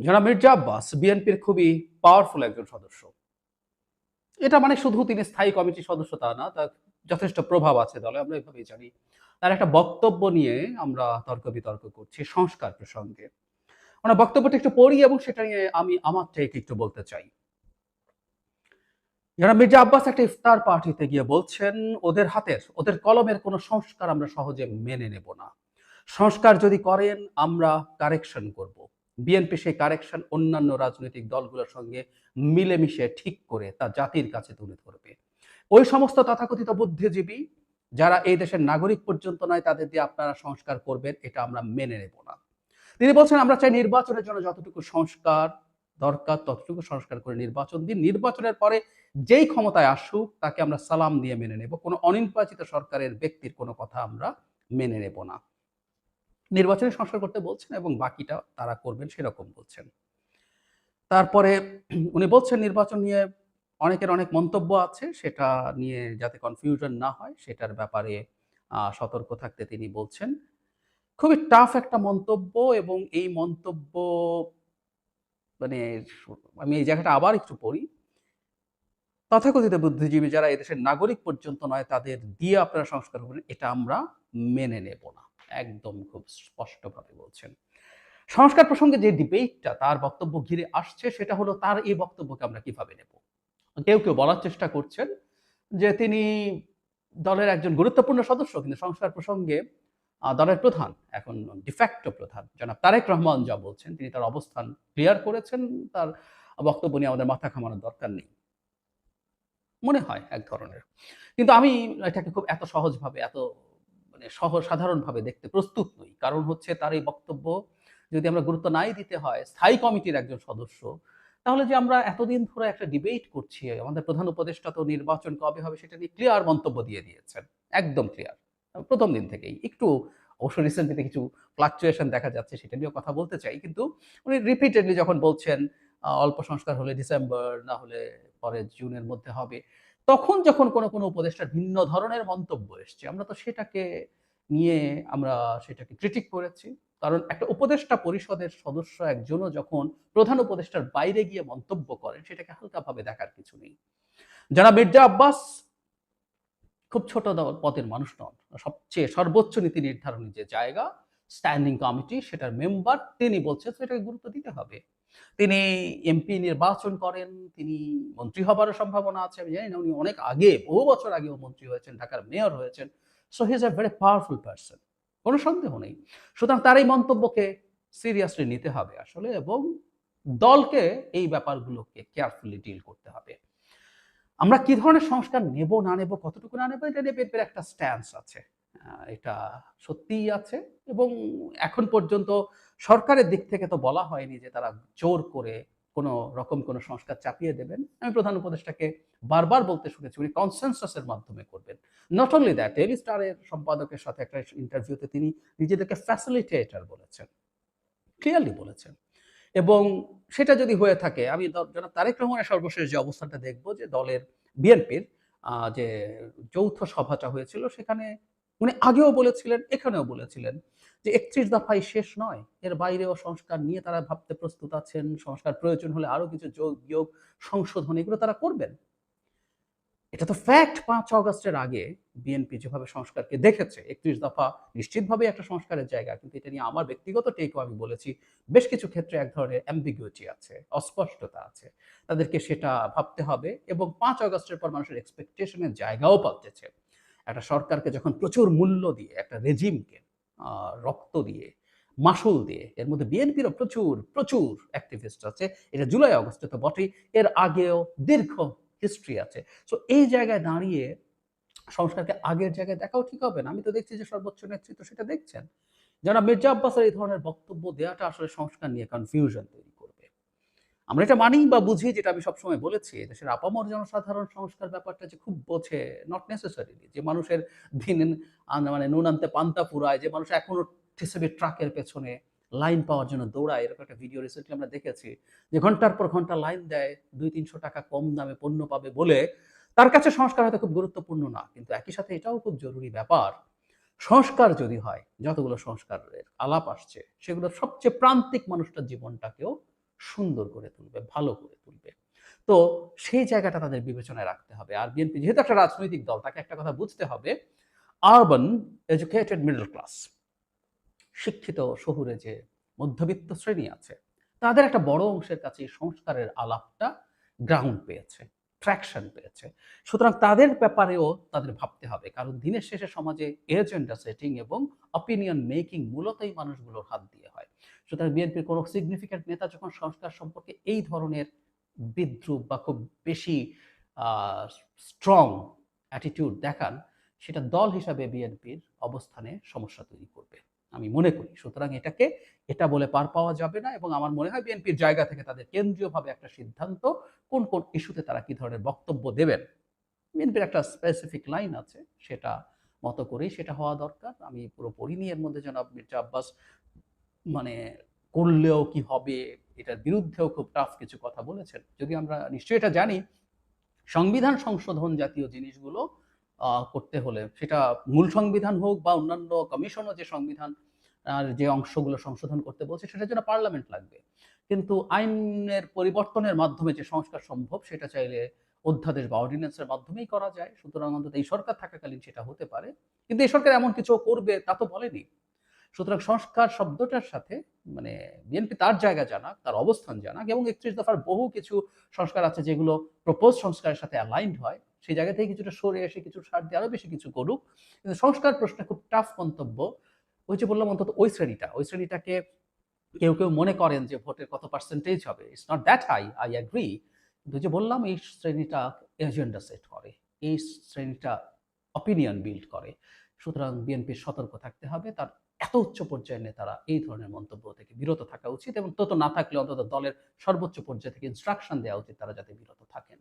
যারা মির্জা আব্বাস বিএনপির খুবই পাওয়ারফুল একজন সদস্য। এটা মানে শুধু তিনি স্থায়ী কমিটির সদস্য তা না, তার যথেষ্ট প্রভাব আছে দলে, আমরা এভাবেই জানি। তার একটা বক্তব্য নিয়ে আমরা তর্ক বিতর্ক করছি, সংস্কার প্রসঙ্গে। আমরা বক্তব্যটা একটু পড়ি এবং সেটা নিয়ে আমি আমার টেক একটু বলতে চাই। যারা মির্জা আব্বাস একটা ইফতার পার্টিতে গিয়ে বলছেন, ওদের হাতের, ওদের কলমের কোনো সংস্কার আমরা সহজে মেনে নেব না। সংস্কার যদি করেন, আমরা কারেকশন করব। বিএনপি সেই কারেকশন অন্যান্য রাজনৈতিক দলগুলোর সঙ্গে মিলেমিশে ঠিক করে তা জাতির কাছে তুলে ধরবে। ওই সমস্ত তথাকথিত বুদ্ধিজীবী যারা এই দেশের নাগরিক পর্যন্ত নয়, তাদের দিয়ে আপনারা সংস্কার করবেন, এটা আমরা মেনে নেব না। তিনি বলছেন, আমরা চাই নির্বাচনের জন্য যতটুকু সংস্কার দরকার, ততটুকু সংস্কার করে নির্বাচন দিন। নির্বাচনের পরে যেই ক্ষমতায় আসুক, তাকে আমরা সালাম দিয়ে মেনে নেব। কোনো অনির্বাচিত সরকারের ব্যক্তির কোনো কথা আমরা মেনে নেব না। নির্বাচনে সংস্কার করতে বলছেন এবং বাকিটা তারা করবেন সেরকম বলছেন। তারপরে উনি বলছেন নির্বাচন নিয়ে অনেকের অনেক মন্তব্য আছে, সেটা নিয়ে যাতে কনফিউশন না হয়, সেটার ব্যাপারে সতর্ক থাকতে তিনি বলছেন। খুবই টাফ একটা মন্তব্য এবং এই মন্তব্য মানে আমি এই জায়গাটা আবার একটু পড়ি। তথাকথিত বুদ্ধিজীবী যারা এদেশের নাগরিক পর্যন্ত নয়, তাদের দিয়ে আপনারা সংস্কার করবেন, এটা আমরা মেনে নেব না। একদম খুব স্পষ্টভাবে বলছেন। সংস্কার প্রসঙ্গে যে ডিবেটটা তার বক্তব্য ঘিরে আসছে সেটা হলো তার এই বক্তব্যকে আমরা কীভাবে নেব? কেউ কেউ বলার চেষ্টা করছেন যে তিনি দলের একজন গুরুত্বপূর্ণ সদস্য, কিন্তু সংস্কার প্রসঙ্গে দলের প্রধান, এখন ডিফ্যাক্টো প্রধান, জনাব তারেক রহমান যা বলছেন, তিনি তার অবস্থান ক্লিয়ার করেছেন, তার বক্তব্য নিয়ে আমাদের মাথা ঘামানোর দরকার নেই। মনে হয় এক ধরনের। কিন্তু আমি এটাকে খুব এত সহজভাবে, এত মানে সহজ সাধারণভাবে দেখতে প্রস্তুত নই। কারণ হচ্ছে তার এই বক্তব্য যদি আমরা গুরুত্ব নাই দিতে হয় স্থায়ী কমিটির একজন সদস্য, তাহলে যে আমরা এতদিন ধরে একটা ডিবেট করছি, আমাদের প্রধান উপদেষ্টা তো নির্বাচন কবে হবে সেটা নিয়ে ক্লিয়ার মন্তব্য দিয়ে দিয়েছেন। একদম ক্লিয়ার প্রথম দিন থেকেই। একটু অবশ্য রিসেন্টলিতে কিছু ফ্লাকচুয়েশন দেখা যাচ্ছে সেটা নিয়েও কথা বলতে চাই। কিন্তু উনি রিপিটেডলি যখন বলছেন অল্প সংস্কার হলে ডিসেম্বর, না হলে পরে জুনের মধ্যে হবে, তখন যখন কোনো কোনো উপদেষ্টার ভিন্ন ধরনের মন্তব্য এসছে, আমরা তো সেটাকে নিয়ে আমরা সেটাকে ক্রিটিক করেছি। কারণ একটা উপদেষ্টা পরিষদের সদস্য একজনও যখন প্রধান উপদেষ্টার বাইরে গিয়ে মন্তব্য করেন, সেটাকে হালকাভাবে দেখার কিছু নেই। যারা মির্জা আব্বাস খুব ছোট পদের মানুষ নন, সবচেয়ে সর্বোচ্চ নীতি নির্ধারণী যে জায়গা স্ট্যান্ডিং কমিটি সেটার মেম্বার তিনি বলছেন সেটাকে গুরুত্ব দিতে হবে। তিনি এমপি নির্বাচন করেন, তিনি মন্ত্রী হবারও সম্ভাবনা আছে, আমি জানি না, উনি অনেক আগে, বহু বছর আগেও মন্ত্রী হয়েছেন, ঢাকার মেয়র হয়েছেন। So he is a very powerful person কোনো সন্দেহ নেই। সুতরাং তার এই মন্তব্যকে সিরিয়াসলি নিতে হবে আসলে এবং দলকে এই ব্যাপারগুলোকে কেয়ারফুলি ডিল করতে হবে। আমরা কি ধরনের সংস্কার নেব, না নেব, কতটুকু না নেব, এটা নিয়ে একটা স্ট্যান্স আছে। এটা সত্যিই আছে এবং এখন পর্যন্ত সরকারের দিক থেকে তো বলা হয়নি যে তারা জোর করে কোনো রকম কোনো সংস্কার চাপিয়ে দেবেন। আমি প্রধান উপদেষ্টাকে বারবার বলতে শুনেছি, উনি কনসেনসাসের মাধ্যমে করবেন। নট অনলি দ্যাট টেলি স্টারের সম্পাদকের সাথে একটা ইন্টারভিউতে তিনি নিজেদেরকে ফ্যাসিলিটেটর বলেছেন ক্লিয়ারলি বলেছেন। এবং সেটা যদি হয়ে থাকে, আমি জনাব তারেক রহমানের সর্বশেষ যে অবস্থানটা দেখব, যে দলের বিএনপির যে যৌথ সভাটা হয়েছিল, সেখানে উনি আগেও বলেছিলেন, এখানেও বলেছিলেন যে একত্রিশ দফাই শেষ নয়, এর বাইরেও সংস্কার নিয়ে তারা ভাবতে প্রস্তুত আছেন, সংস্কার প্রয়োজন হলে আরও কিছু যোগ, বিয়োগ, সংশোধন এগুলো তারা করবেন। এটা তো ফ্যাক্ট পাঁচ অগস্টের আগে বিএনপি যেভাবে সংস্কারকে দেখেছে, একত্রিশ দফা নিশ্চিতভাবে একটা সংস্কারের জায়গা, কিন্তু এটা নিয়ে আমার ব্যক্তিগত টেকও আমি বলেছি, বেশ কিছু ক্ষেত্রে এক ধরনের অ্যাম্বিগুইটি আছে, অস্পষ্টতা আছে। তাদেরকে সেটা ভাবতে হবে এবং পাঁচ অগস্টের পর মানুষের এক্সপেকটেশনের জায়গাও পাল্টেছে। একটা সরকারকে যখন প্রচুর মূল্য দিয়ে, একটা রেজিমকে রক্ত দিয়ে, মাসুল দিয়ে। এর মধ্যে বিএনপিরও প্রচুর প্রচুর অ্যাক্টিভিস্ট আছে। এটা জুলাই অগস্টে তো বটেই। এর আগেও দীর্ঘ হিস্ট্রি আছে। সো এই জায়গায় দাঁড়িয়ে সংস্কারকে আগের জায়গায় দেখাও ঠিক হবে না। আমি তো দেখছি যে সর্বোচ্চ নেতৃত্ব সেটা দেখছেন। যারা মির্জা আব্বাসের এই ধরনের বক্তব্য দেওয়াটা আসলে সংস্কার নিয়ে কনফিউশন তৈরি। আমরা এটা মানি বা বুঝি, যেটা আমি সবসময় বলেছি, দেশের আপামর জনসাধারণ সংস্কার ব্যাপারটা যে খুব বোঝে নট নেসেসারিলি যে মানুষের দিন মানে নুন আনতে পান্তা পুরায় যে মানুষ এখনও টিসিবি ট্রাকের পেছনে, লাইন পাওয়ার জন্য দৌড়ায়, এরকম একটা ভিডিও রিসেন্টলি আমরা দেখেছি, যে ঘণ্টার পর ঘণ্টা লাইন দেয়, দুই তিনশো টাকা কম দামে পণ্য পাবে বলে, তার কাছে সংস্কার হয়তো খুব গুরুত্বপূর্ণ না, কিন্তু একই সাথে এটাও খুব জরুরি ব্যাপার, সংস্কার যদি হয়, যতগুলো সংস্কারের আলাপ আসছে, সেগুলো সবচেয়ে প্রান্তিক মানুষটার জীবনটাকেও সুন্দর করে তুলবে, ভালো করে তুলবে। তো সেই জায়গাটা তাদের বিবেচনায় রাখতে হবে। আর বিএনপি যেহেতু একটা রাজনৈতিক দল, তাকে একটা কথা বুঝতে হবে আরবান এডুকেটেড মিডল ক্লাস শিক্ষিত শহুরে যে মধ্যবিত্ত শ্রেণি আছে, তাদের একটা বড় অংশের কাছে এই সংস্কারের আলাপটা গ্রাউন্ড পেয়েছে ট্র্যাকশন পেয়েছে। সুতরাং তাদের ব্যাপারেও তাদের ভাবতে হবে। কারণ দিনের শেষে সমাজে এজেন্ডা সেটিং এবং অপিনিয়ন মেকিং মূলতই মানুষগুলোর হাত দিয়ে হয়। সুতরাং বিএনপির কোনো সিগনিফিক্যান্ট নেতা যখন সংস্কার সম্পর্কে এই ধরনের বিদ্রুপ বা খুব বেশি স্ট্রং অ্যাটিটিউড দেখান, সেটা দল হিসাবে বিএনপির অবস্থানে সমস্যা তৈরি করবে। আমি মনে করি। সুতরাং এটাকে এটা বলে পার পাওয়া যাবে না এবং আমার মনে হয় বিএনপির জায়গা থেকে তাদের কেন্দ্রীয়ভাবে একটা সিদ্ধান্ত কোন কোন ইস্যুতে তারা কি ধরনের বক্তব্য দেবেন। বিএনপির একটা স্পেসিফিক লাইন আছে, সেটা মতো করেই সেটা হওয়া দরকার। আমি পুরোপুরি পড়িনি এর মধ্যে জনাব মির্জা আব্বাস মানে করলেও কি হবে, এটার বিরুদ্ধেও খুব টাফ কিছু কথা বলেছেন। যদি আমরা নিশ্চয়ই এটা জানি, সংবিধান সংশোধন জাতীয় জিনিসগুলো করতে হলে, সেটা মূল সংবিধান হোক বা অন্যান্য কমিশনও যে সংবিধান, আর যে অংশগুলো সংশোধন করতে বলছে, সেটার জন্য পার্লামেন্ট লাগবে। কিন্তু আইনের পরিবর্তনের মাধ্যমে যে সংস্কার সম্ভব, সেটা চাইলে অধ্যাদেশ বা অর্ডিন্যান্সের মাধ্যমেই করা যায়। সুতরাং অন্তত এই সরকার থাকাকালীন সেটা হতে পারে। কিন্তু এই সরকার এমন কিছু করবে, তা তো বলেনি। সুতরাং সংস্কার শব্দটার সাথে মানে বিএনপি তার জায়গা জানাক, তার অবস্থান জানাক এবং একত্রিশ দফার বহু কিছু সংস্কার আছে যেগুলো প্রপোজ সংস্কারের সাথে অ্যালাইন্ড হয়। সেই জায়গা থেকে কিছুটা সরে এসে কিছু সার দিয়ে আরও বেশি কিছু করুক। কিন্তু সংস্কার প্রশ্নে খুব টাফ মন্তব্য ওই যে বললাম অন্তত ওই শ্রেণীটা। ওই শ্রেণীটাকে কেউ কেউ মনে করেন যে ভোটের কত পার্সেন্টেজ হবে। It's not that high I agree কিন্তু যে বললাম, এই শ্রেণীটা এজেন্ডা সেট করে, এই শ্রেণীটা অপিনিয়ন বিল্ড করে। সুতরাং বিএনপির সতর্ক থাকতে হবে। তার এত উচ্চ পর্যায়ের নেতারা এই ধরনের মন্তব্য থেকে বিরত থাকা উচিত এবং তত না থাকলে অন্তত দলের সর্বোচ্চ পর্যায়ে থেকে ইনস্ট্রাকশন দেওয়া উচিত তারা যাতে বিরত থাকেন।